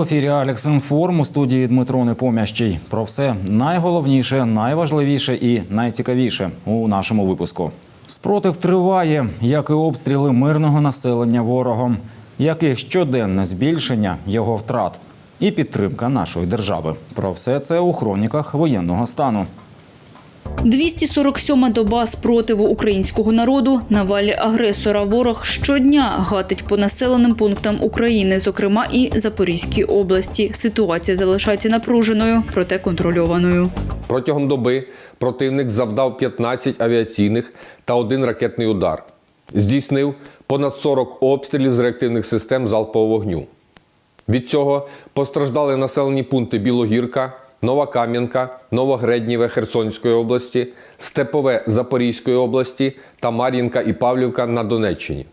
В ефірі Алекс Інформ у студії Дмитро Непомящий. Про все найголовніше, найважливіше і найцікавіше у нашому випуску. Спротив триває, як і обстріли мирного населення ворогом, як і щоденне збільшення його втрат і підтримка нашої держави. Про все це у хроніках воєнного стану. 247-ма доба спротиву українського народу на валі агресора. Ворог щодня гатить по населеним пунктам України, зокрема і Запорізькій області. Ситуація залишається напруженою, проте контрольованою. Протягом доби противник завдав 15 авіаційних та один ракетний удар. Здійснив понад 40 обстрілів з реактивних систем залпового вогню. Від цього постраждали населені пункти Білогірка, Нова Кам'янка, Новогредніве Херсонської області, Степове Запорізької області та Мар'їнка і Павлівка на Донеччині.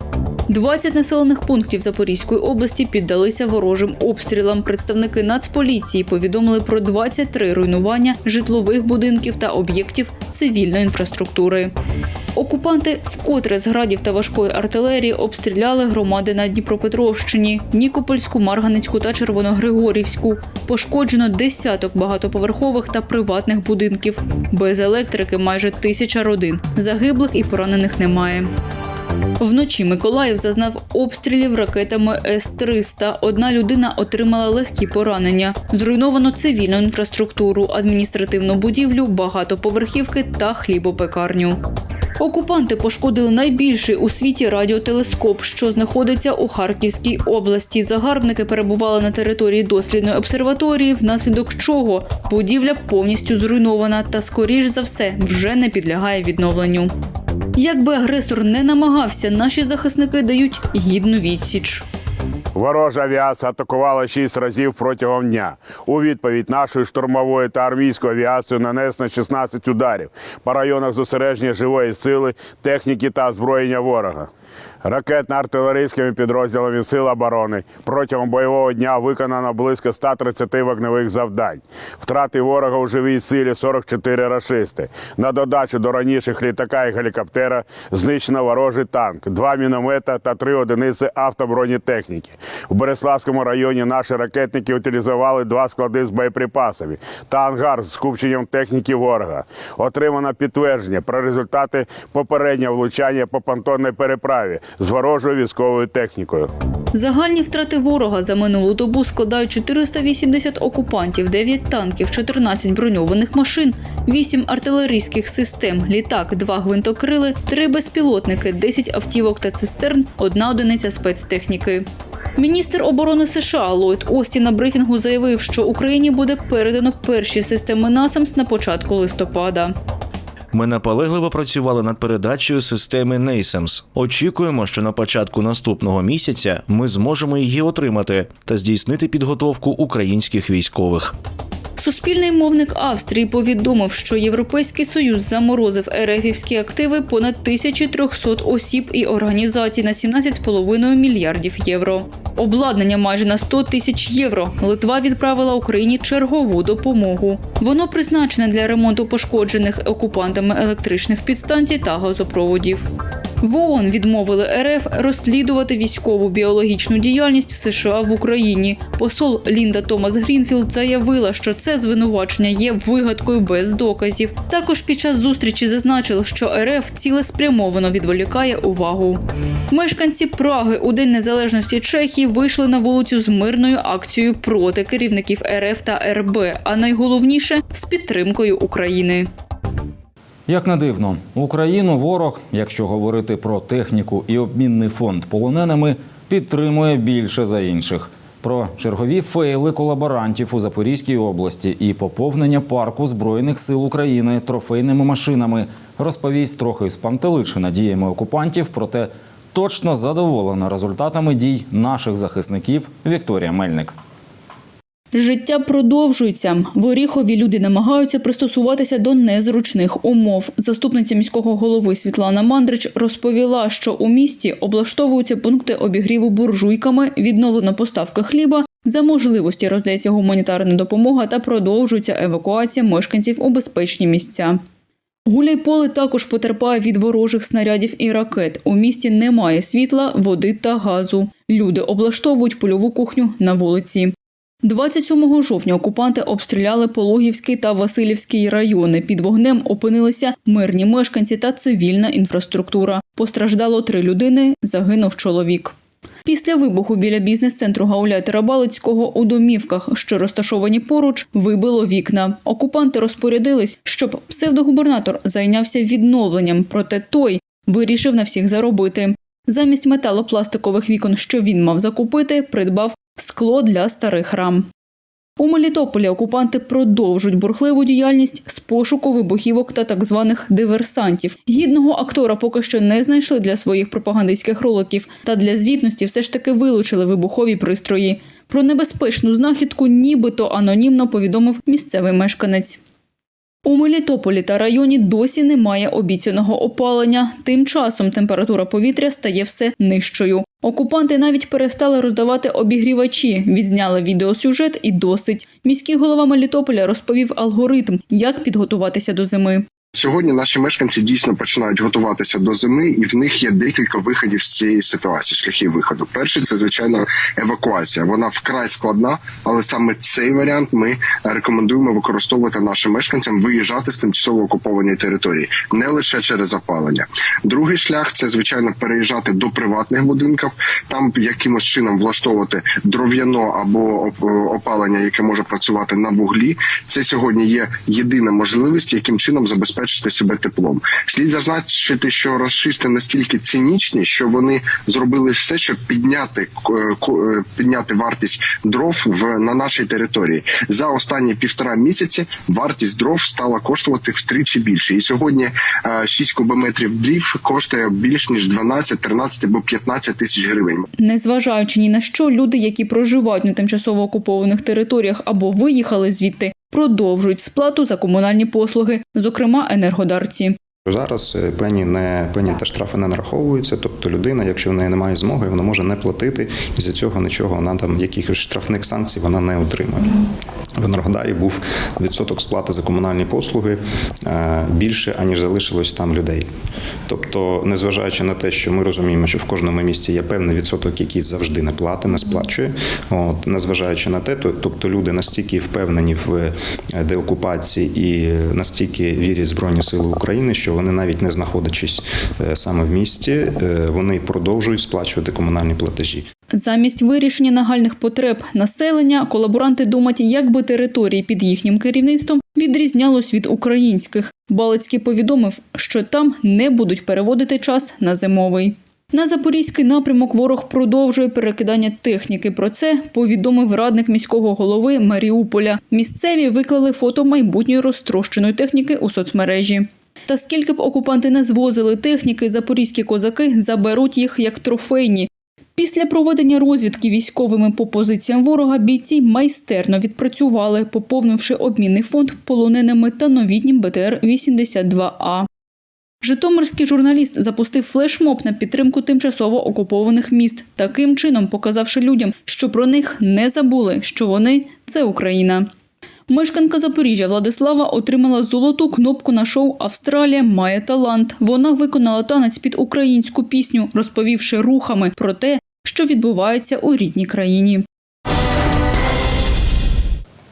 20 населених пунктів Запорізької області піддалися ворожим обстрілам. Представники Нацполіції повідомили про 23 руйнування житлових будинків та об'єктів цивільної інфраструктури. Окупанти вкотре з градів та важкої артилерії обстріляли громади на Дніпропетровщині, Нікопольську, Марганецьку та Червоногригорівську. Пошкоджено десяток багатоповерхових та приватних будинків. Без електрики майже тисяча родин. Загиблих і поранених немає. Вночі Миколаїв зазнав обстрілів ракетами С-300. Одна людина отримала легкі поранення. Зруйновано цивільну інфраструктуру, адміністративну будівлю, багатоповерхівки та хлібопекарню. Окупанти пошкодили найбільший у світі радіотелескоп, що знаходиться у Харківській області. Загарбники перебували на території дослідної обсерваторії, внаслідок чого будівля повністю зруйнована та, скоріш за все, вже не підлягає відновленню. Якби агресор не намагався, наші захисники дають гідну відсіч. Ворожа авіація атакувала шість разів протягом дня. У відповідь нашої штурмової та армійської авіації нанесено 16 ударів по районах зосередження живої сили, техніки та озброєння ворога. Ракетно-артилерійськими підрозділами Сил оборони протягом бойового дня виконано близько 130 вогневих завдань. Втрати ворога у живій силі 44 рашисти. На додачу до раніших літака і гелікоптера знищено ворожий танк, два міномета та три одиниці автобронетехніки. У Береславському районі наші ракетники утилізували два склади з боєприпасами та ангар з скупченням техніки ворога. Отримано підтвердження про результати попереднього влучання по понтонній переправі з ворожою військовою технікою. Загальні втрати ворога за минулу добу складають 480 окупантів, 9 танків, 14 броньованих машин, 8 артилерійських систем, літак, 2 гвинтокрили, 3 безпілотники, 10 автівок та цистерн, одна одиниця спецтехніки. Міністр оборони США Ллойд Остін на брифінгу заявив, що Україні буде передано перші системи НАСАМС на початку листопада. Ми наполегливо працювали над передачею системи NASAMS. Очікуємо, що на початку наступного місяця ми зможемо її отримати та здійснити підготовку українських військових. Суспільний мовник Австрії повідомив, що Європейський Союз заморозив РФівські активи понад 1300 осіб і організацій на 17,5 мільярдів євро. Обладнання майже на 100 тисяч євро. Литва відправила Україні чергову допомогу. Воно призначене для ремонту пошкоджених окупантами електричних підстанцій та газопроводів. В ООН відмовили РФ розслідувати військову біологічну діяльність США в Україні. Посол Лінда Томас Грінфілд заявила, що це звинувачення є вигадкою без доказів. Також під час зустрічі зазначили, що РФ цілеспрямовано відволікає увагу. Мешканці Праги у День Незалежності Чехії вийшли на вулицю з мирною акцією проти керівників РФ та РБ, а найголовніше з підтримкою України. Як не дивно, Україну ворог, якщо говорити про техніку і обмінний фонд полоненими, підтримує більше за інших. Про чергові фейли колаборантів у Запорізькій області і поповнення парку збройних сил України трофейними машинами розповість трохи спантеличена діями окупантів, проте точно задоволена результатами дій наших захисників Вікторія Мельник. Життя продовжується. В Оріхові люди намагаються пристосуватися до незручних умов. Заступниця міського голови Світлана Мандрич розповіла, що у місті облаштовуються пункти обігріву буржуйками, відновлено поставка хліба. За можливості роздається гуманітарна допомога та продовжується евакуація мешканців у безпечні місця. Гуляйполе також потерпає від ворожих снарядів і ракет. У місті немає світла, води та газу. Люди облаштовують польову кухню на вулиці. 27 жовтня окупанти обстріляли Пологівський та Васильівський райони. Під вогнем опинилися мирні мешканці та цивільна інфраструктура. Постраждало три людини, загинув чоловік. Після вибуху біля бізнес-центру Гауляйтера Балицького у домівках, що розташовані поруч, вибило вікна. Окупанти розпорядились, щоб псевдогубернатор зайнявся відновленням, проте той вирішив на всіх заробити. Замість металопластикових вікон, що він мав закупити, придбав скло для старих рам. У Мелітополі окупанти продовжують бурхливу діяльність з пошуку вибухівок та так званих диверсантів. Гідного актора поки що не знайшли для своїх пропагандистських роликів, та для звітності все ж таки вилучили вибухові пристрої. Про небезпечну знахідку нібито анонімно повідомив місцевий мешканець. У Мелітополі та районі досі немає обіцяного опалення. Тим часом температура повітря стає все нижчою. Окупанти навіть перестали роздавати обігрівачі, відзняли відеосюжет і досить. Міський голова Мелітополя розповів алгоритм, як підготуватися до зими. Сьогодні наші мешканці дійсно починають готуватися до зими, і в них є декілька виходів з цієї ситуації, шляхів виходу. Перший це звичайно евакуація. Вона вкрай складна, але саме цей варіант ми рекомендуємо використовувати нашим мешканцям виїжджати з тимчасово окупованої території, не лише через опалення. Другий шлях це звичайно переїжджати до приватних будинків, там якимось чином влаштовувати дров'яно або опалення, яке може працювати на вуглі. Це сьогодні є єдина можливість, яким чином забезпечити себе теплом. Слід зазначити, що расисти настільки цинічні, що вони зробили все, щоб підняти е, е, підняти вартість дров в на нашій території. За останні півтора місяці вартість дров стала коштувати втричі більше. І сьогодні е, 6 кубометрів дрів коштує більш ніж 12, 13 або 15 тисяч гривень. Незважаючи ні на що, люди, які проживають на тимчасово окупованих територіях або виїхали звідти, продовжують сплату за комунальні послуги, зокрема енергодарці. Зараз е, пені не пені та штрафи не нараховуються. Тобто людина, якщо в неї немає змоги, вона може не платити. І за цього нічого вона там якихось штрафних санкцій вона не отримує. В Енергодарі був відсоток сплати за комунальні послуги е, більше аніж залишилось там людей. Тобто, незважаючи на те, що ми розуміємо, що в кожному місті є певний відсоток, який завжди не платить, не сплачує. От незважаючи на те, то тобто люди настільки впевнені в е, деокупації і настільки вірять в Збройні Сили України, що вони навіть не знаходячись е, саме в місті, е, вони продовжують сплачувати комунальні платежі. Замість вирішення нагальних потреб населення колаборанти думають, як би території під їхнім керівництвом відрізнялось від українських. Балицький повідомив, що там не будуть переводити час на зимовий. На запорізький напрямок ворог продовжує перекидання техніки. Про це повідомив радник міського голови Маріуполя. Місцеві виклали фото майбутньої розтрощеної техніки у соцмережі. Та скільки б окупанти не звозили техніки, запорізькі козаки заберуть їх як трофейні. Після проведення розвідки військовими по позиціям ворога бійці майстерно відпрацювали, поповнивши обмінний фонд полоненими та новітнім БТР-82А. Житомирський журналіст запустив флешмоб на підтримку тимчасово окупованих міст, таким чином показавши людям, що про них не забули, що вони це Україна. Мешканка Запоріжжя Владислава отримала золоту кнопку на шоу Австралія має талант. Вона виконала танець під українську пісню, розповівши рухами про те, що відбувається у рідній країні.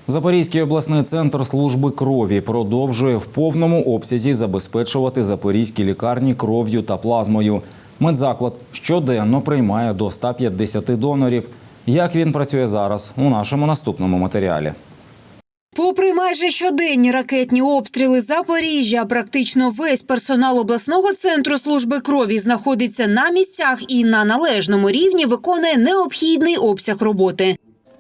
Запорізький обласний центр служби крові продовжує в повному обсязі забезпечувати запорізькі лікарні кров'ю та плазмою. Медзаклад щоденно приймає до 150 донорів. Як він працює зараз у нашому наступному матеріалі? Попри майже щоденні ракетні обстріли Запоріжжя, практично весь персонал обласного центру служби крові знаходиться на місцях і на належному рівні виконує необхідний обсяг роботи.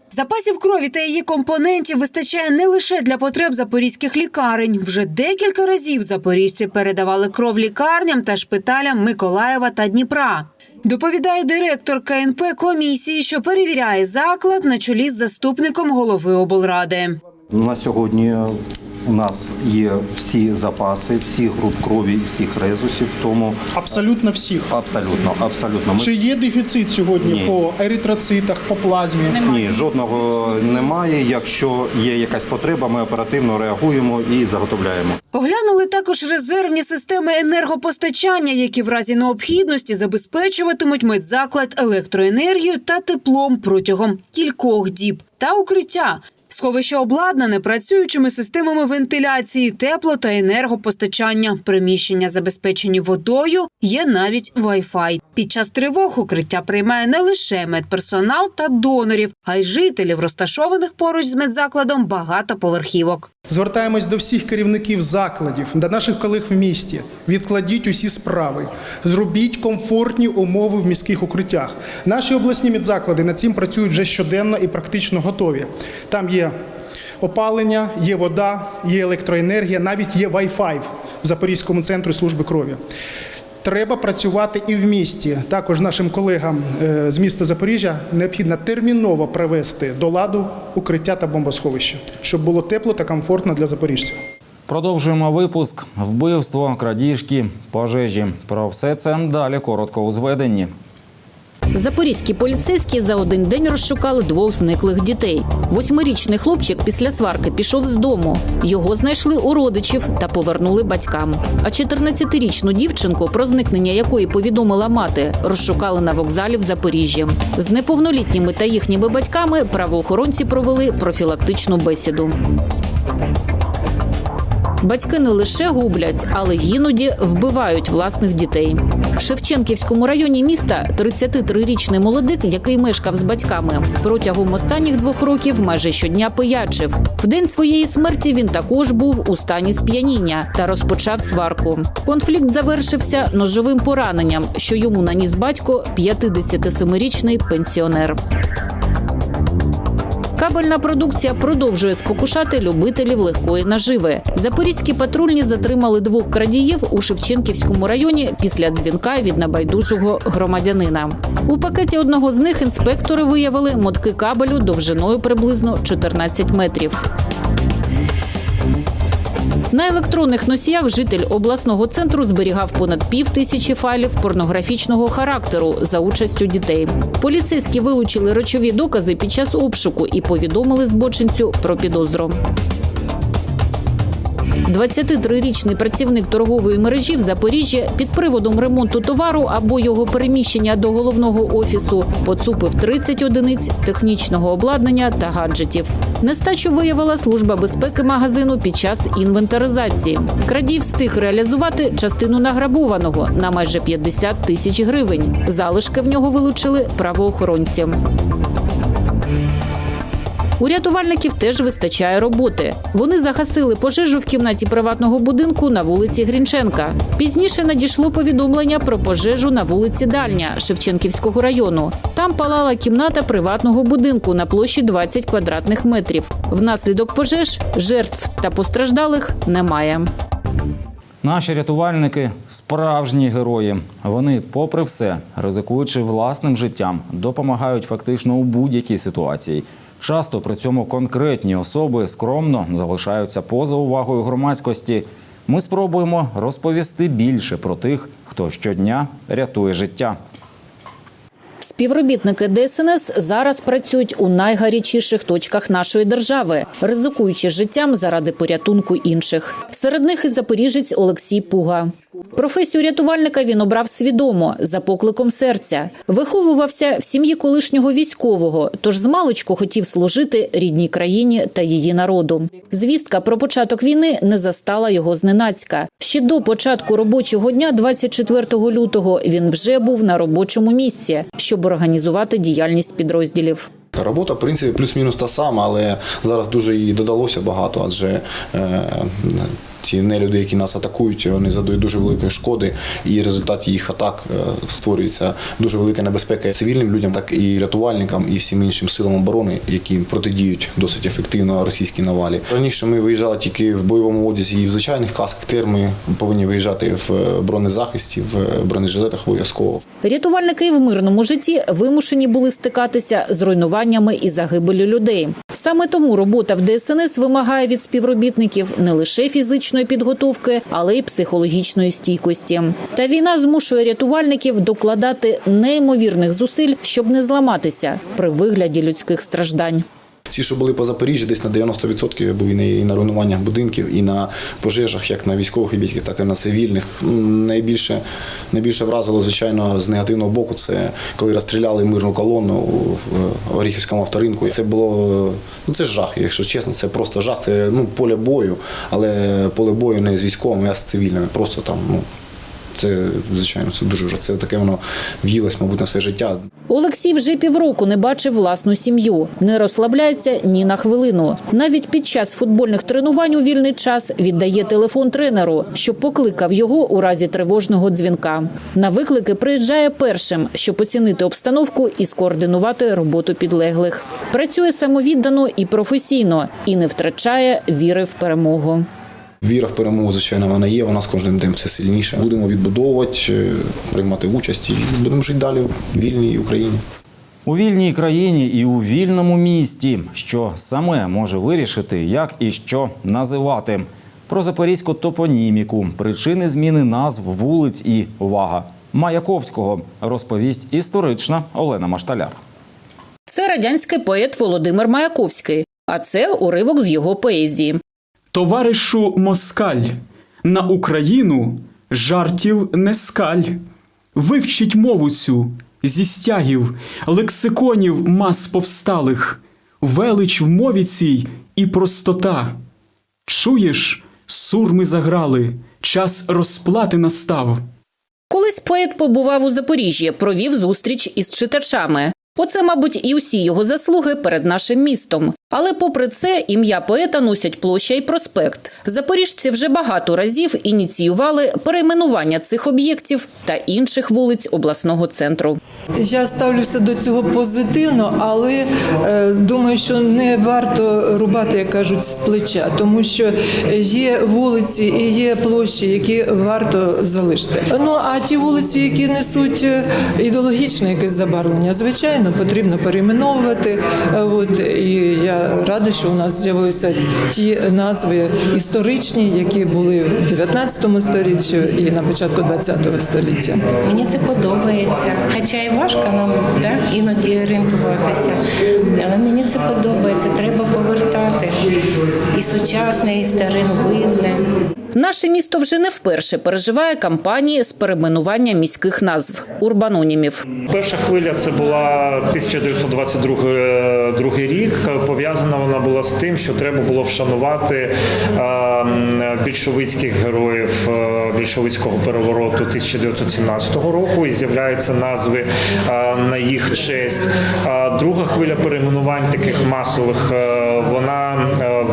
Запасів крові та її компонентів вистачає не лише для потреб запорізьких лікарень. Вже декілька разів запоріжці передавали кров лікарням та шпиталям Миколаєва та Дніпра. Доповідає директор КНП комісії, що перевіряє заклад на чолі з заступником голови облради. На сьогодні у нас є всі запаси, всіх груп крові і всіх резусів. Тому Абсолютно всіх. абсолютно, абсолютно ми Чи є дефіцит сьогодні Ні. по еритроцитах, по плазмі? ні, жодного немає. Якщо є якась потреба, ми оперативно реагуємо і заготовляємо. Оглянули також резервні системи енергопостачання, які в разі необхідності забезпечуватимуть медзаклад електроенергією та теплом протягом кількох діб та укриття. Сховище обладнане працюючими системами вентиляції, тепло та енергопостачання. Приміщення забезпечені водою, є навіть Wi-Fi. Під час тривог укриття приймає не лише медперсонал та донорів, а й жителів, розташованих поруч з медзакладом багатоповерхівок. Звертаємось до всіх керівників закладів, до наших колег в місті. Відкладіть усі справи, зробіть комфортні умови в міських укриттях. Наші обласні медзаклади над цим працюють вже щоденно і практично готові. Там є опалення, є вода, є електроенергія, навіть є Wi-Fi в Запорізькому центрі служби крові. Треба працювати і в місті. Також нашим колегам е, з міста Запоріжжя необхідно терміново привести до ладу укриття та бомбосховище, щоб було тепло та комфортно для запоріжців. Продовжуємо випуск. Вбивство, крадіжки, пожежі. Про все це далі коротко у зведенні. Запорізькі поліцейські за один день розшукали двох зниклих дітей. Восьмирічний хлопчик після сварки пішов з дому. Його знайшли у родичів та повернули батькам. А 14-річну дівчинку, про зникнення якої повідомила мати, розшукали на вокзалі в Запоріжжі. З неповнолітніми та їхніми батьками правоохоронці провели профілактичну бесіду. Батьки не лише гублять, але іноді вбивають власних дітей. В Шевченківському районі міста 33-річний молодик, який мешкав з батьками, протягом останніх двох років майже щодня пиячив. В день своєї смерті він також був у стані сп'яніння та розпочав сварку. Конфлікт завершився ножовим пораненням, що йому наніс батько 57-річний пенсіонер. Кабельна продукція продовжує спокушати любителів легкої наживи. Запорізькі патрульні затримали двох крадіїв у Шевченківському районі після дзвінка від набайдужого громадянина. У пакеті одного з них інспектори виявили мотки кабелю довжиною приблизно 14 метрів. На електронних носіях житель обласного центру зберігав понад пів тисячі файлів порнографічного характеру за участю дітей. Поліцейські вилучили речові докази під час обшуку і повідомили збочинцю про підозру. 23-річний працівник торгової мережі в Запоріжжі під приводом ремонту товару або його переміщення до головного офісу поцупив 30 одиниць технічного обладнання та гаджетів. Нестачу виявила служба безпеки магазину під час інвентаризації. Крадій встиг реалізувати частину награбованого на майже 50 тисяч гривень. Залишки в нього вилучили правоохоронці. У рятувальників теж вистачає роботи. Вони загасили пожежу в кімнаті приватного будинку на вулиці Грінченка. Пізніше надійшло повідомлення про пожежу на вулиці Дальня Шевченківського району. Там палала кімната приватного будинку на площі 20 квадратних метрів. Внаслідок пожеж жертв та постраждалих немає. Наші рятувальники справжні герої. Вони, попри все, ризикуючи власним життям, допомагають фактично у будь-якій ситуації. Часто при цьому конкретні особи скромно залишаються поза увагою громадськості. Ми спробуємо розповісти більше про тих, хто щодня рятує життя. Співробітники ДСНС зараз працюють у найгарячіших точках нашої держави, ризикуючи життям заради порятунку інших. Серед них і запоріжець Олексій Пуга. Професію рятувальника він обрав свідомо за покликом серця. Виховувався в сім'ї колишнього військового, тож змалечку хотів служити рідній країні та її народу. Звістка про початок війни не застала його зненацька. Ще до початку робочого дня, 24 лютого, він вже був на робочому місці, щоб організувати діяльність підрозділів. Робота, в принципі, плюс-мінус та сама, але зараз дуже її додалося багато, адже е, ці нелюди, які нас атакують, вони задають дуже великої шкоди, і в результаті їх атак е, створюється дуже велика небезпека цивільним людям, так і рятувальникам, і всім іншим силам оборони, які протидіють досить ефективно російській навалі. Раніше ми виїжджали тільки в бойовому одязі і в звичайних касках. Тепер ми повинні виїжджати в бронезахисті, в бронежилетах обов'язково. Рятувальники в мирному житті вимушені були стикатися з руйнуваннями і загибелю людей. Саме тому робота в ДСНС вимагає від співробітників не лише фізичної підготовки, але й психологічної стійкості. Та війна змушує рятувальників докладати неймовірних зусиль, щоб не зламатися при вигляді людських страждань. Всі, що були по Запоріжжю, десь на 90% були і на руйнуваннях будинків, і на пожежах, як на військових об'єктах, так і на цивільних. Найбільше, найбільше вразило, звичайно, з негативного боку, це коли розстріляли мирну колону в Оріхівському авторинку. Це було ну це жах, якщо чесно, це просто жах. Це ну поле бою, але поле бою не з військовими, а з цивільними. Просто там, ну. Це звичайно це дуже жах. Це таке воно в'їлось, мабуть, на все життя. Олексій вже півроку не бачив власну сім'ю, не розслабляється ні на хвилину. Навіть під час футбольних тренувань у вільний час віддає телефон тренеру, щоб покликав його у разі тривожного дзвінка. На виклики приїжджає першим, щоб оцінити обстановку і скоординувати роботу підлеглих. Працює самовіддано і професійно, і не втрачає віри в перемогу. Віра в перемогу, звичайно, вона є. Вона з кожним днем все сильніше. Будемо відбудовувати, е, приймати участь і будемо жити далі в вільній Україні. У вільній країні і у вільному місті, що саме може вирішити, як і що називати. Про запорізьку топоніміку, причини зміни назв вулиць і увага Маяковського розповість історична Олена Машталяр. Це радянський поет Володимир Маяковський, а це уривок з його поезії. Товаришу Москаль, на Україну жартів не скаль. Вивчіть мову цю зі стягів, лексиконів мас повсталих, велич в мові цій і простота. Чуєш, сурми заграли, час розплати настав. Колись поет побував у Запоріжжі, провів зустріч із читачами. Оце, мабуть, і усі його заслуги перед нашим містом. Але, попри це, ім'я поета носять площа і проспект. Запоріжці вже багато разів ініціювали перейменування цих об'єктів та інших вулиць обласного центру. Я ставлюся до цього позитивно, але е, думаю, що не варто рубати, як кажуть, з плеча, тому що є вулиці і є площі, які варто залишити. Ну а ті вулиці, які несуть е, ідеологічне якесь забарвлення, звичайно, потрібно перейменовувати. Е, От і я рада, що у нас з'явилися ті назви історичні, які були в 19 сторіччі і на початку 20 століття. Мені це подобається. Хоча і важко нам да, іноді орієнтуватися. Але мені це подобається. Треба повертати і сучасне, і старовинне. Наше місто вже не вперше переживає кампанії з перейменування міських назв урбанонімів. Перша хвиля це була 1922 другий рік. Пов'язана вона була з тим, що треба було вшанувати е, більшовицьких героїв е, більшовицького перевороту 1917 року. І з'являються назви е, на їх честь. Друга хвиля перейменувань таких масових е, вона е,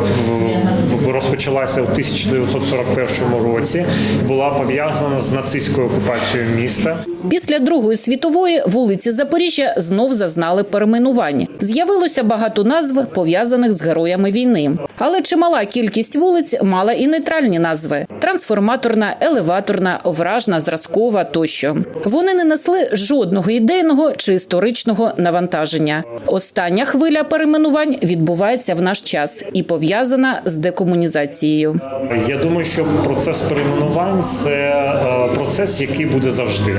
розпочалася у 1941 році. Була пов'язана з нацистською окупацією міста. Після Другої світової вулиці Запоріжжя знов зазнали перейменувань. З'явилося багато назв, пов'язаних з героями війни. Але чимала кількість вулиць мала і нейтральні назви: трансформаторна, елеваторна, вражна, зразкова тощо. Вони не несли жодного ідейного чи історичного навантаження. Остання хвиля перейменувань відбувається в наш час і пов'язана з декомунізацією. Я думаю, що процес перейменувань це е, процес, який буде завжди.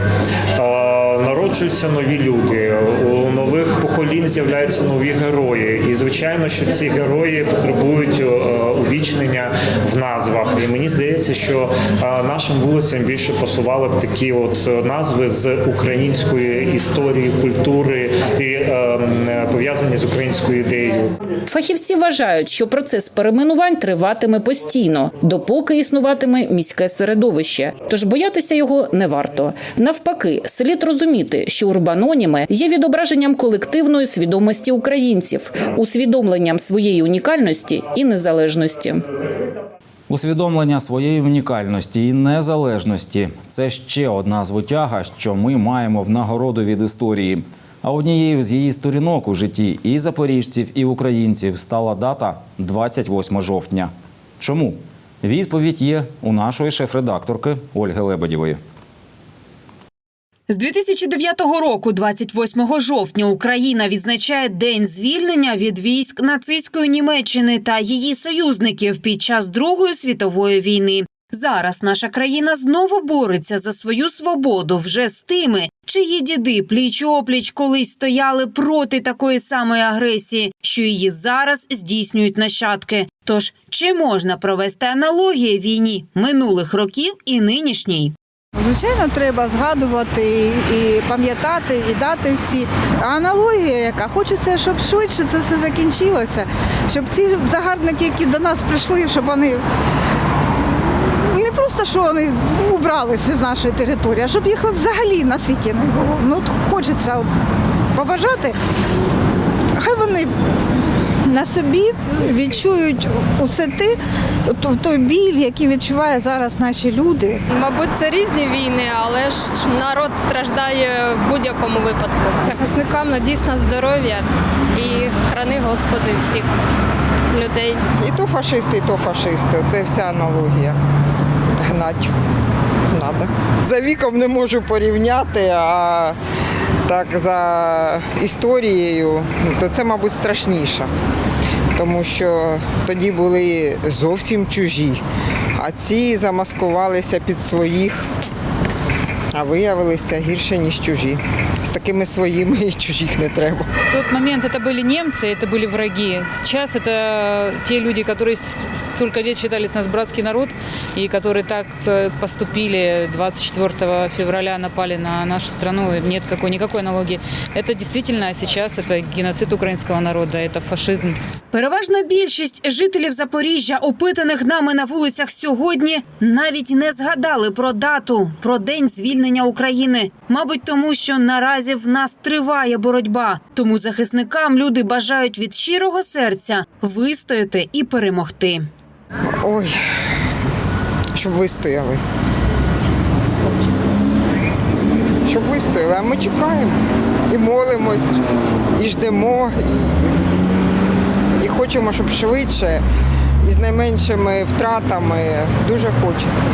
Е, Народжуються нові люди, у нових поколінь з'являються нові герої. І звичайно, що ці герої потребують е, увічнення в назвах. І мені здається, що е, нашим вулицям більше пасували б такі от назви з української історії, культури і е, пов'язані з українською ідеєю. Фахівці вважають, що процес перейменувань триватиме постійно, допоки існуватиме міське середовище. Тож боятися його не варто. Навпаки, слід розуміти, що урбаноніми є відображенням колективної свідомості українців, усвідомленням своєї унікальності і незалежності. Усвідомлення своєї унікальності і незалежності це ще одна звитяга, що ми маємо в нагороду від історії. А однією з її сторінок у житті і запоріжців, і українців стала дата 28 жовтня. Чому? Відповідь є у нашої шеф-редакторки Ольги Лебедєвої. З 2009 року, 28 жовтня, Україна відзначає День звільнення від військ нацистської Німеччини та її союзників під час Другої світової війни. Зараз наша країна знову бореться за свою свободу вже з тими, чиї діди пліч опліч колись стояли проти такої самої агресії, що її зараз здійснюють нащадки. Тож чи можна провести аналогії війні минулих років і нинішній? Звичайно, треба згадувати і пам'ятати, і дати всі. А аналогія, яка хочеться, щоб швидше це все закінчилося, щоб ці загарбники, які до нас прийшли, щоб вони не просто що вони убралися з нашої території, а щоб їх взагалі на світі не було. Ну хочеться побажати. Хай вони на собі відчують усе те, то- той біль, який відчувають зараз наші люди. Мабуть, це різні війни, але ж народ страждає в будь-якому випадку. Захисникам ну, дійсно здоров'я і храни Господи всіх людей. І то фашисти, і то фашисти. Це вся аналогія. Гнать треба. За віком не можу порівняти, а так за історією, то це, мабуть, страшніше. Тому що тоді були зовсім чужі, а ці замаскувалися під своїх, а виявилися гірше, ніж чужі. З такими своїми і чужих не треба. В тот момент это были немцы, это были враги. Сейчас это те люди, которые столько лет считались нас братский народ, и которые так э, поступили 24 февраля, напали на нашу страну. Нет какой, никакой аналогии. Это действительно сейчас это геноцид украинского народа, это фашизм. Переважна більшість жителів Запоріжжя, опитаних нами на вулицях сьогодні, навіть не згадали про дату, про день звільнення України. Мабуть, тому що наразі в нас триває боротьба. Тому захисникам люди бажають від щирого серця вистояти і перемогти. Ой, щоб вистояли. Щоб вистояли, а ми чекаємо і молимось, і ждемо, і, і хочемо, щоб швидше і з найменшими втратами. Дуже хочеться.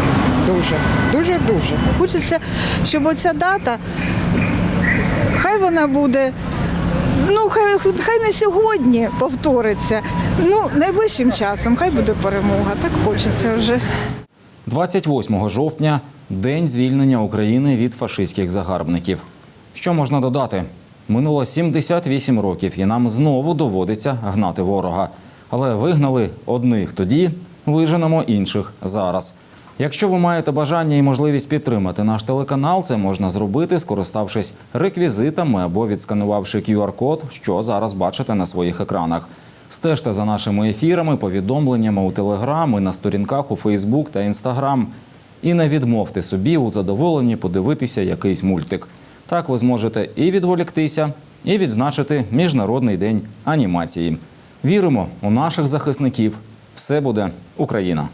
Дуже, дуже, дуже. Хочеться, щоб оця дата, хай вона буде. Ну, хай, хай не сьогодні повториться. Ну, найближчим часом, хай буде перемога. Так хочеться вже. 28 жовтня день звільнення України від фашистських загарбників. Що можна додати? Минуло 78 років, і нам знову доводиться гнати ворога. Але вигнали одних тоді, виженемо інших зараз. Якщо ви маєте бажання і можливість підтримати наш телеканал, це можна зробити, скориставшись реквізитами або відсканувавши QR-код, що зараз бачите на своїх екранах. Стежте за нашими ефірами, повідомленнями у Телеграм і на сторінках у Фейсбук та Інстаграм. І не відмовте собі у задоволенні подивитися якийсь мультик. Так ви зможете і відволіктися, і відзначити Міжнародний день анімації. Віримо у наших захисників. Все буде Україна!